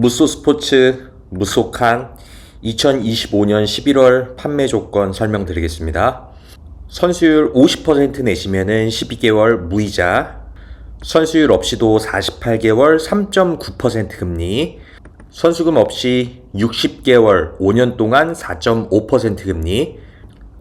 무소 스포츠 무소칸 2025년 11월 판매 조건 설명드리겠습니다. 선수율 50% 내시면은 12개월 무이자, 선수율 없이도 48개월 3.9% 금리, 선수금 없이 60개월 5년 동안 4.5% 금리,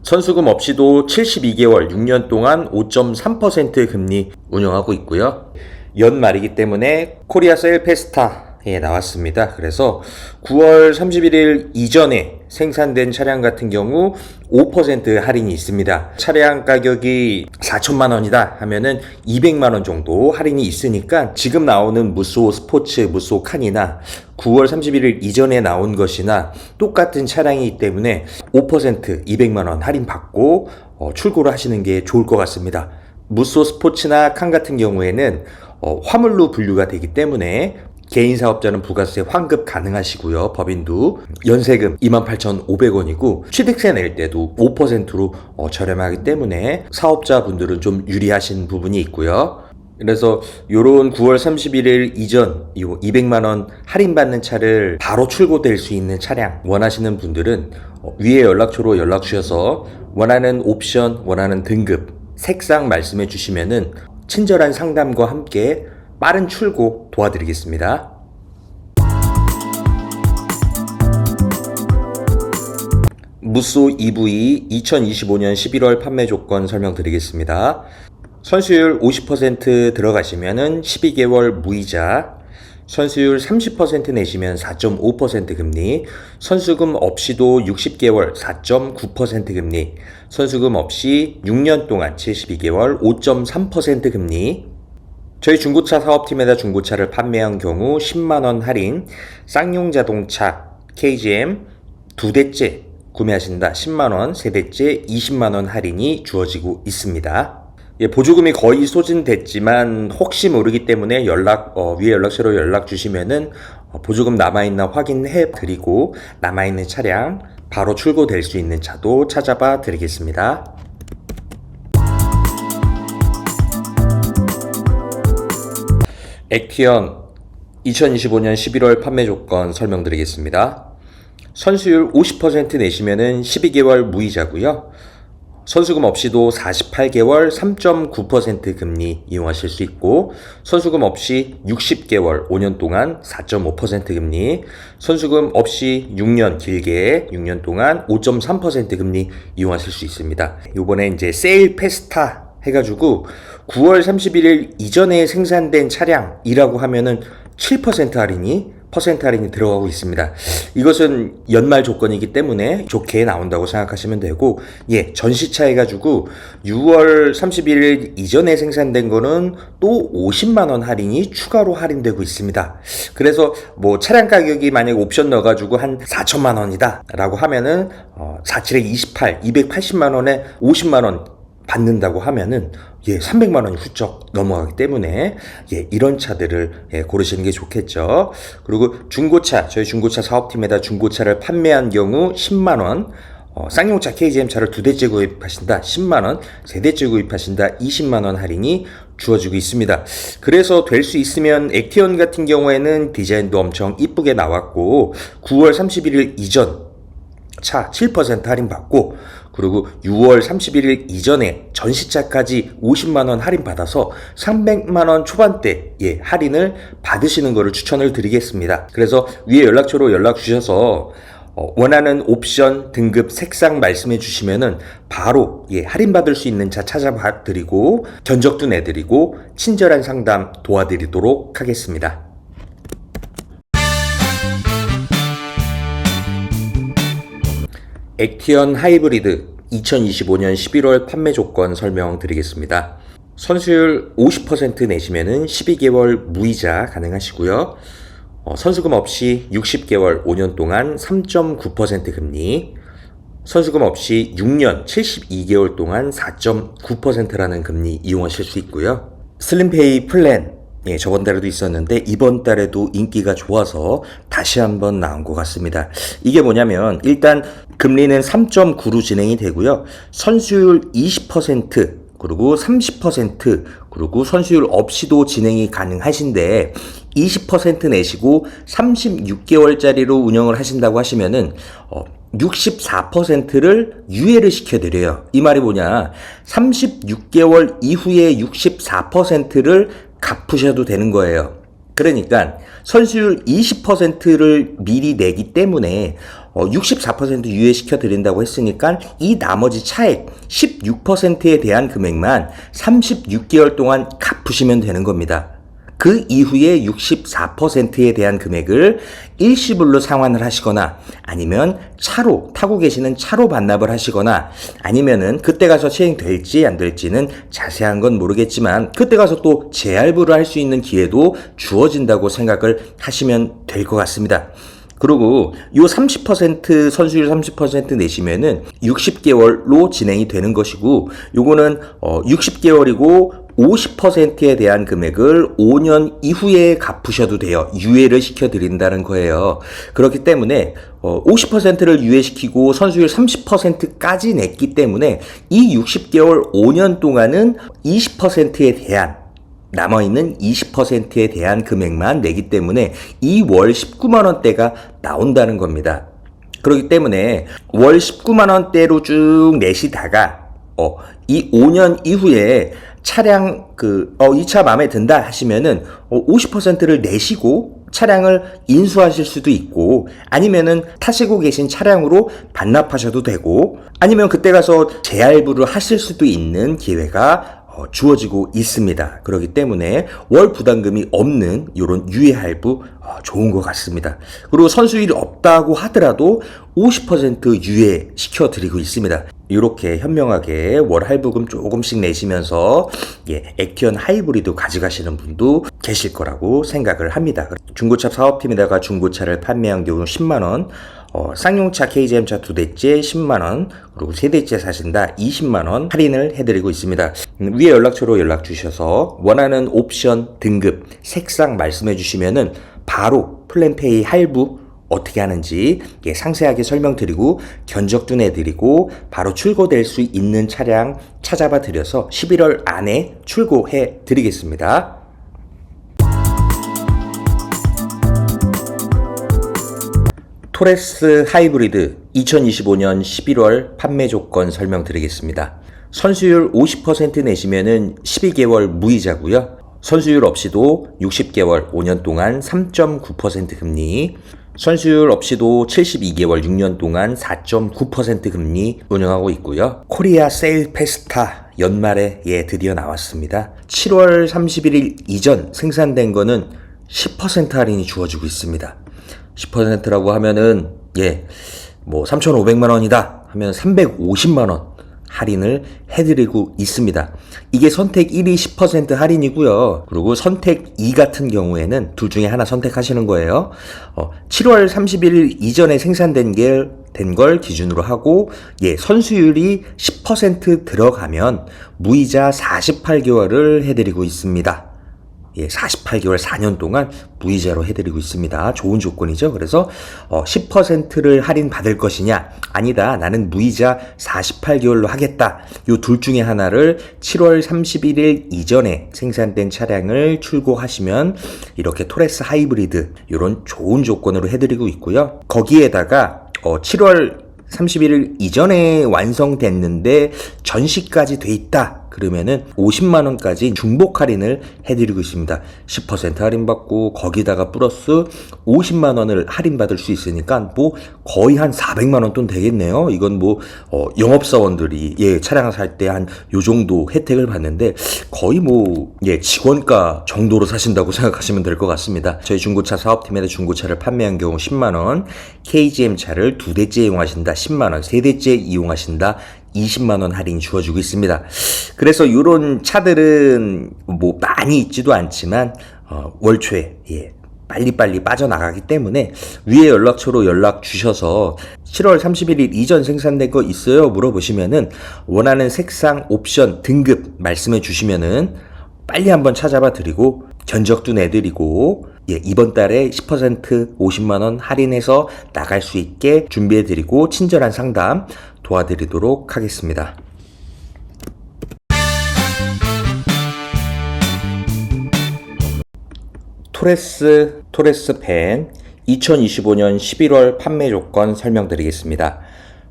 선수금 없이도 72개월 6년 동안 5.3% 금리 운영하고 있고요. 연말이기 때문에 코리아 셀 페스타 에 나왔습니다. 그래서 9월 31일 이전에 생산된 차량 같은 경우 5% 할인이 있습니다. 차량 가격이 4천만 원이다 하면은 200만 원 정도 할인이 있으니까 지금 나오는 무소 스포츠, 무소 칸이나 9월 31일 이전에 나온 것이나 똑같은 차량이기 때문에 5% 200만 원 할인 받고 어, 출고를 하시는 게 좋을 것 같습니다. 무소 스포츠나 칸 같은 경우에는 어, 화물로 분류가 되기 때문에 개인 사업자는 부가세 환급 가능하시고요. 법인도 연세금 28,500원이고 취득세 낼 때도 5%로 어, 저렴하기 때문에 사업자분들은 좀 유리하신 부분이 있고요. 그래서 요런 9월 31일 이전 요 200만 원 할인 받는 차를 바로 출고될 수 있는 차량 원하시는 분들은 어, 위에 연락처로 연락 주셔서 원하는 옵션, 원하는 등급, 색상 말씀해 주시면은 친절한 상담과 함께 빠른 출고 도와드리겠습니다. 무소 EV 2025년 11월 판매 조건 설명드리겠습니다. 선수율 50% 들어가시면은 12개월 무이자, 선수율 30% 내시면 4.5% 금리, 선수금 없이도 60개월 4.9% 금리, 선수금 없이 6년 동안 72개월 5.3% 금리, 저희 중고차 사업팀에다 중고차를 판매한 경우 10만원 할인, 쌍용 자동차 KGM 두 대째 구매하신다 10만원, 세 대째 20만원 할인이 주어지고 있습니다. 예, 보조금이 거의 소진됐지만 혹시 모르기 때문에 연락 어, 위에 연락처로 연락 주시면은 어, 보조금 남아 있나 확인해 드리고 남아 있는 차량 바로 출고될 수 있는 차도 찾아봐 드리겠습니다. 액티언 2025년 11월 판매 조건 설명드리겠습니다. 선수율 50% 내시면은 12개월 무이자고요. 선수금 없이도 48개월 3.9% 금리 이용하실 수 있고 선수금 없이 60개월 5년 동안 4.5% 금리 선수금 없이 6년 길게 6년 동안 5.3% 금리 이용하실 수 있습니다. 요번에 이제 세일 페스타 해가지고 9월 31일 이전에 생산된 차량이라고 하면은 7% 할인이 퍼센트 할인이 들어가고 있습니다. 이것은 연말 조건이기 때문에 좋게 나온다고 생각하시면 되고, 예, 전시차 해가지고 6월 31일 이전에 생산된 거는 또 50만원 할인이 추가로 할인되고 있습니다. 그래서 뭐 차량 가격이 만약에 옵션 넣어가지고 한 4천만원이다 라고 하면은, 어, 47에 28, 280만원에 50만원 받는다고 하면은 예 300만 원이 훌쩍 넘어가기 때문에 예 이런 차들을 예, 고르시는 게 좋겠죠. 그리고 중고차 저희 중고차 사업팀에다 중고차를 판매한 경우 10만 원. 어, 쌍용차 KGM 차를 두 대째 구입하신다 10만 원, 세 대째 구입하신다 20만 원 할인이 주어지고 있습니다. 그래서 될 수 있으면 액티언 같은 경우에는 디자인도 엄청 이쁘게 나왔고 9월 31일 이전 차 7% 할인 받고 그리고 6월 31일 이전에 전시차까지 50만원 할인 받아서 300만원 초반대 예, 할인을 받으시는 것을 추천을 드리겠습니다. 그래서 위에 연락처로 연락 주셔서 어, 원하는 옵션, 등급, 색상 말씀해 주시면은 바로 예, 할인 받을 수 있는 차 찾아봐 드리고 견적도 내드리고 친절한 상담 도와드리도록 하겠습니다. 액티언 하이브리드 2025년 11월 판매 조건 설명드리겠습니다. 선수율 50% 내시면은 12개월 무이자 가능하시고요. 어, 선수금 없이 60개월 5년 동안 3.9% 금리, 선수금 없이 6년 72개월 동안 4.9%라는 금리 이용하실 수 있고요. 슬림페이 플랜 예, 저번 달에도 있었는데 이번 달에도 인기가 좋아서 다시 한번 나온 것 같습니다. 이게 뭐냐면 일단 금리는 3.9로 진행이 되고요. 선수율 20% 그리고 30% 그리고 선수율 없이도 진행이 가능하신데 20% 내시고 36개월짜리로 운영을 하신다고 하시면은 어 64%를 유예를 시켜드려요. 이 말이 뭐냐? 36개월 이후에 64%를 갚으셔도 되는 거예요. 그러니까 선수율 20%를 미리 내기 때문에 어, 64% 유예시켜 드린다고 했으니까 이 나머지 차액 16%에 대한 금액만 36개월 동안 갚으시면 되는 겁니다. 그 이후에 64%에 대한 금액을 일시불로 상환을 하시거나 아니면 차로 타고 계시는 차로 반납을 하시거나 아니면은 그때 가서 시행될지 안 될지는 자세한 건 모르겠지만 그때 가서 또 재할부를 할 수 있는 기회도 주어진다고 생각을 하시면 될 것 같습니다. 그리고 요 30% 선수율 30% 내시면은 60개월로 진행이 되는 것이고 요거는 어 60개월이고 50%에 대한 금액을 5년 이후에 갚으셔도 돼요. 유예를 시켜드린다는 거예요. 그렇기 때문에 어 50%를 유예시키고 선수율 30%까지 냈기 때문에 이 60개월 5년 동안은 20%에 대한 남아있는 20%에 대한 금액만 내기 때문에 이 월 19만 원대가 나온다는 겁니다. 그렇기 때문에 월 19만 원대로 쭉 내시다가 어, 이 5년 이후에 차량 그, 어, 이 차 마음에 든다 하시면은 어, 50%를 내시고 차량을 인수하실 수도 있고 아니면은 타시고 계신 차량으로 반납하셔도 되고 아니면 그때 가서 재할부를 하실 수도 있는 기회가 어, 주어지고 있습니다. 그렇기 때문에 월 부담금이 없는 이런 유예 할부 어, 좋은 것 같습니다. 그리고 선수율이 없다고 하더라도 50% 유예 시켜드리고 있습니다. 이렇게 현명하게 월 할부금 조금씩 내시면서 예, 액티언 하이브리드 가져가시는 분도 계실 거라고 생각을 합니다. 중고차 사업팀에다가 중고차를 판매한 경우 10만 원, 어, 쌍용차 KGM차 두 대째 10만원, 그리고 세 대째 사신다 20만원 할인을 해드리고 있습니다. 음, 위에 연락처로 연락 주셔서 원하는 옵션, 등급, 색상 말씀해 주시면은 바로 플랜페이 할부 어떻게 하는지 예, 상세하게 설명드리고 견적도 내드리고 바로 출고될 수 있는 차량 찾아봐 드려서 11월 안에 출고해 드리겠습니다. 토레스 하이브리드 2025년 11월 판매 조건 설명드리겠습니다. 선수율 50% 내시면은 12개월 무이자고요. 선수율 없이도 60개월 5년 동안 3.9% 금리, 선수율 없이도 72개월 6년 동안 4.9% 금리 운영하고 있고요. 코리아 세일 페스타 연말에 예 드디어 나왔습니다. 7월 31일 이전 생산된 거는 10% 할인이 주어지고 있습니다. 10%라고 하면은 예, 뭐 3,500만 원이다 하면 350만 원 할인을 해드리고 있습니다. 이게 선택 1이 10% 할인이고요. 그리고 선택 2 같은 경우에는 둘 중에 하나 선택하시는 거예요. 어, 7월 31일 이전에 생산된 게 된걸 기준으로 하고 예 선수율이 10% 들어가면 무이자 48개월을 해드리고 있습니다. 예, 48개월 4년 동안 무이자로 해드리고 있습니다. 좋은 조건이죠. 그래서 어, 10%를 할인 받을 것이냐? 아니다. 나는 무이자 48개월로 하겠다. 요 둘 중에 하나를 7월 31일 이전에 생산된 차량을 출고하시면 이렇게 토레스 하이브리드 이런 좋은 조건으로 해드리고 있고요. 거기에다가 어, 7월 31일 이전에 완성됐는데 전시까지 돼 있다. 그러면은 50만 원까지 중복 할인을 해드리고 있습니다. 10% 할인받고 거기다가 플러스 50만 원을 할인받을 수 있으니까 뭐 거의 한 400만 원 돈 되겠네요. 이건 뭐 어, 영업사원들이 예 차량을 살 때 한 요 정도 혜택을 받는데 거의 뭐예 직원가 정도로 사신다고 생각하시면 될 것 같습니다. 저희 중고차 사업팀에서 중고차를 판매한 경우 10만 원, KGM 차를 두 대째 이용하신다 10만 원, 세 대째 이용하신다 20만 원 할인 주어지고 있습니다. 그래서 이런 차들은 뭐 많이 있지도 않지만 어, 월초에 예, 빨리빨리 빠져나가기 때문에 위에 연락처로 연락 주셔서 7월 31일 이전 생산된 거 있어요? 물어보시면은 원하는 색상, 옵션, 등급 말씀해 주시면은 빨리 한번 찾아봐 드리고 견적도 내드리고 예, 이번 달에 10% 50만 원 할인해서 나갈 수 있게 준비해 드리고 친절한 상담 도와드리도록 하겠습니다. 토레스 토레스 펜 2025년 11월 판매 조건 설명드리겠습니다.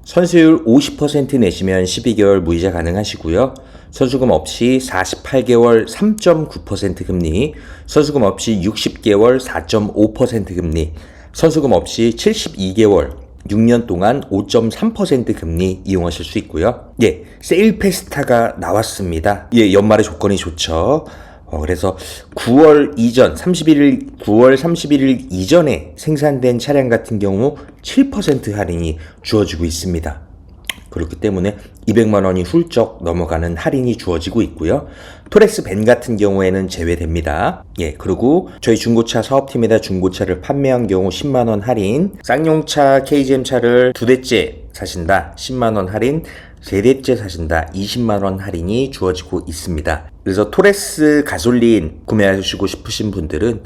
선수율 50% 내시면 12개월 무이자 가능하시고요. 선수금 없이 48개월 3.9% 금리, 선수금 없이 60개월 4.5% 금리, 선수금 없이 72개월 6년 동안 5.3% 금리 이용하실 수 있고요. 예, 세일 페스타가 나왔습니다. 예, 연말에 조건이 좋죠. 어, 그래서 9월 이전, 31일, 9월 31일 이전에 생산된 차량 같은 경우 7% 할인이 주어지고 있습니다. 그렇기 때문에 200만 원이 훌쩍 넘어가는 할인이 주어지고 있고요. 토렉스 벤 같은 경우에는 제외됩니다. 예, 그리고 저희 중고차 사업팀에다 중고차를 판매한 경우 10만 원 할인, 쌍용차 KGM 차를 두 대째 사신다 10만 원 할인, 세 대째 사신다 20만 원 할인이 주어지고 있습니다. 그래서 토레스 가솔린 구매하시고 싶으신 분들은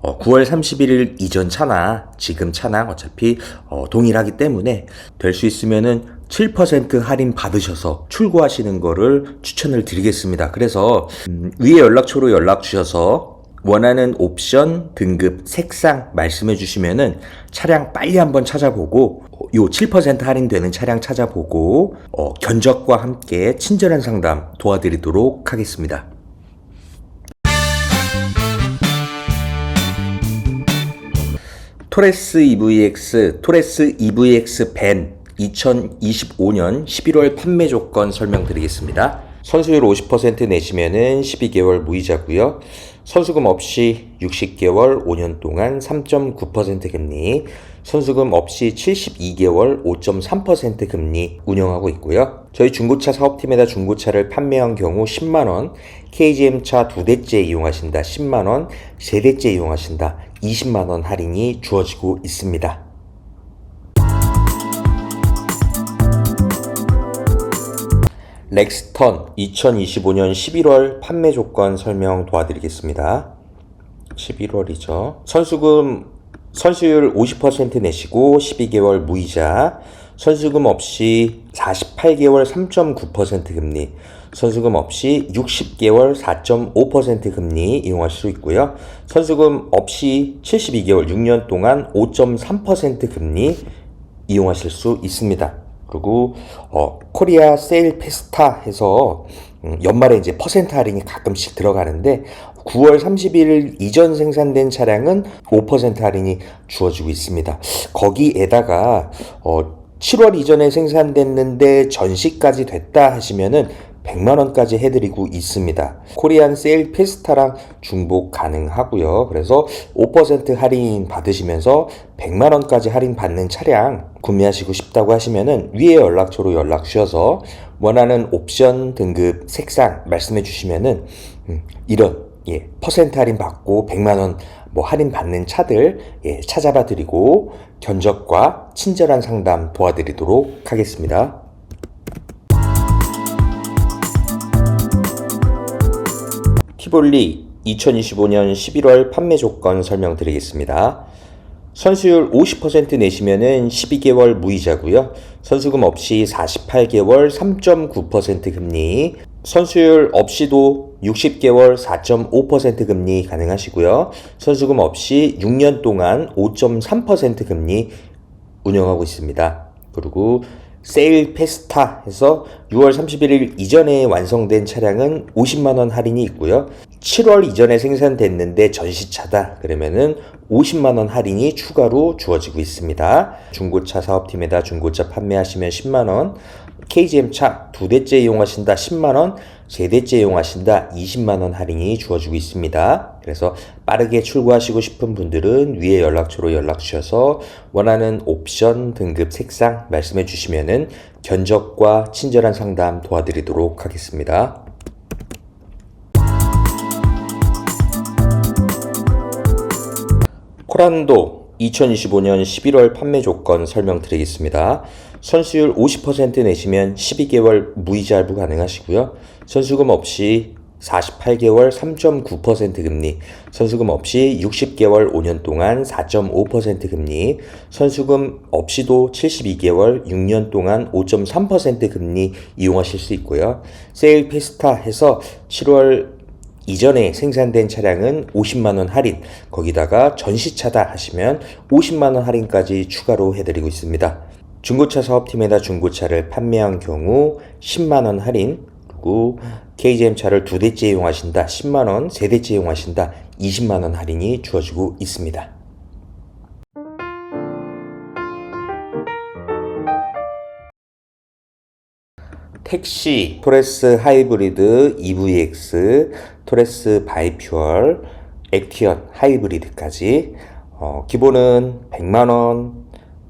어, 9월 31일 이전 차나 지금 차나 어차피 어, 동일하기 때문에 될 수 있으면은 7% 할인 받으셔서 출고하시는 거를 추천을 드리겠습니다. 그래서 음, 위에 연락처로 연락 주셔서 원하는 옵션, 등급, 색상 말씀해 주시면은 차량 빨리 한번 찾아보고 어, 요7% 할인되는 차량 찾아보고 어, 견적과 함께 친절한 상담 도와드리도록 하겠습니다. 토레스 EVX, 토레스 EVX 벤 2025년 11월 판매 조건 설명드리겠습니다. 선수율 50% 내시면은 12개월 무이자고요. 선수금 없이 60개월 5년 동안 3.9% 금리, 선수금 없이 72개월 5.3% 금리 운영하고 있고요. 저희 중고차 사업팀에다 중고차를 판매한 경우 10만 원, KGM 차 두 대째 이용하신다 10만 원, 세 대째 이용하신다 20만 원 할인이 주어지고 있습니다. 렉스턴 2025년 11월 판매 조건 설명 도와드리겠습니다. 11월이죠. 선수금 선수율 50% 내시고 12개월 무이자, 선수금 없이 48개월 3.9% 금리, 선수금 없이 60개월 4.5% 금리 이용할 수 있고요. 선수금 없이 72개월 6년 동안 5.3% 금리 이용하실 수 있습니다. 그리고 어, 코리아 세일 페스타 해서 음, 연말에 이제 퍼센트 할인이 가끔씩 들어가는데 9월 31일 이전 생산된 차량은 5% 할인이 주어지고 있습니다. 거기에다가 어, 7월 이전에 생산됐는데 전시까지 됐다 하시면은 100만 원까지 해드리고 있습니다. 코리안 세일 페스타랑 중복 가능하고요. 그래서 5% 할인 받으시면서 100만 원까지 할인 받는 차량 구매하시고 싶다고 하시면은 위에 연락처로 연락 주셔서 원하는 옵션 등급 색상 말씀해 주시면은 음, 이런 예, 퍼센트 할인 받고 100만 원뭐 할인 받는 차들 예, 찾아봐 드리고 견적과 친절한 상담 도와드리도록 하겠습니다. 티볼리 2025년 11월 판매 조건 설명드리겠습니다. 선수율 50% 내시면은 12개월 무이자고요. 선수금 없이 48개월 3.9% 금리, 선수율 없이도 60개월 4.5% 금리 가능하시고요. 선수금 없이 6년 동안 5.3% 금리 운영하고 있습니다. 그리고 세일 페스타 해서 6월 31일 이전에 완성된 차량은 50만원 할인이 있고요. 7월 이전에 생산됐는데 전시차다. 그러면은 50만원 할인이 추가로 주어지고 있습니다. 중고차 사업팀에다 중고차 판매하시면 10만원, KGM 차 두 대째 이용하신다 10만원, 세 대째 이용하신다 20만원 할인이 주어지고 있습니다. 그래서 빠르게 출고하시고 싶은 분들은 위에 연락처로 연락 주셔서 원하는 옵션, 등급, 색상 말씀해 주시면은 견적과 친절한 상담 도와드리도록 하겠습니다. 코란도 2025년 11월 판매 조건 설명드리겠습니다. 선수율 50% 내시면 12개월 무이자 할부 가능하시고요. 선수금 없이 48개월 3.9% 금리, 선수금 없이 60개월 5년 동안 4.5% 금리, 선수금 없이도 72개월 6년 동안 5.3% 금리 이용하실 수 있고요. 세일 페스타 해서 7월 이전에 생산된 차량은 50만원 할인, 거기다가 전시차다 하시면 50만원 할인까지 추가로 해드리고 있습니다. 중고차 사업팀에다 중고차를 판매한 경우 10만원 할인, 그리고 KGM 차를 두 대째 이용하신다 10만원, 세 대째 이용하신다 20만원 할인이 주어지고 있습니다. 택시, 토레스 하이브리드 EVX, 토레스 바이퓨얼, 액티언 하이브리드까지 어, 기본은 100만원,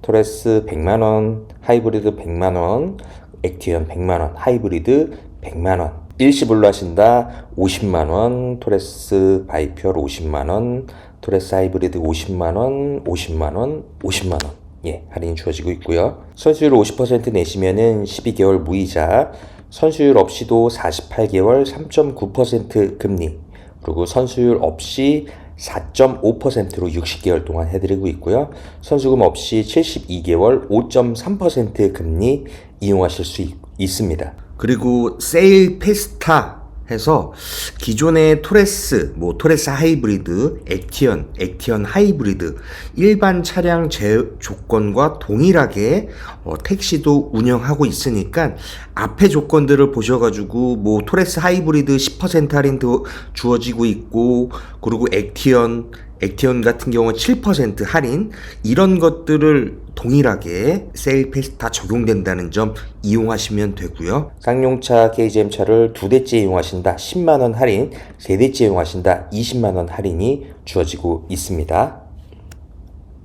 토레스 100만원, 하이브리드 100만원, 액티언 100만원, 하이브리드 100만원. 일시불로 하신다 50만원, 토레스 바이퓨얼 50만원, 토레스 하이브리드 50만원, 50만원, 50만원. 예, 할인이 주어지고 있고요. 선수율 50% 내시면은 12개월 무이자, 선수율 없이도 48개월 3.9% 금리, 그리고 선수율 없이 4.5%로 60개월 동안 해드리고 있고요. 선수금 없이 72개월 5.3% 금리 이용하실 수 있, 있습니다. 그리고 세일 페스타 해서 기존의 토레스, 뭐 토레스 하이브리드, 액티언, 액티언 하이브리드 일반 차량 제 조건과 동일하게 어, 택시도 운영하고 있으니까 앞에 조건들을 보셔가지고 뭐 토레스 하이브리드 10% 할인도 주어지고 있고 그리고 액티언 액티언 같은 경우는 7% 할인 이런 것들을 동일하게 세일 페스타 적용된다는 점 이용하시면 되고요. 쌍용차 KGM 차를 두 대째 이용하신다 10만 원 할인, 세 대째 이용하신다 20만 원 할인이 주어지고 있습니다.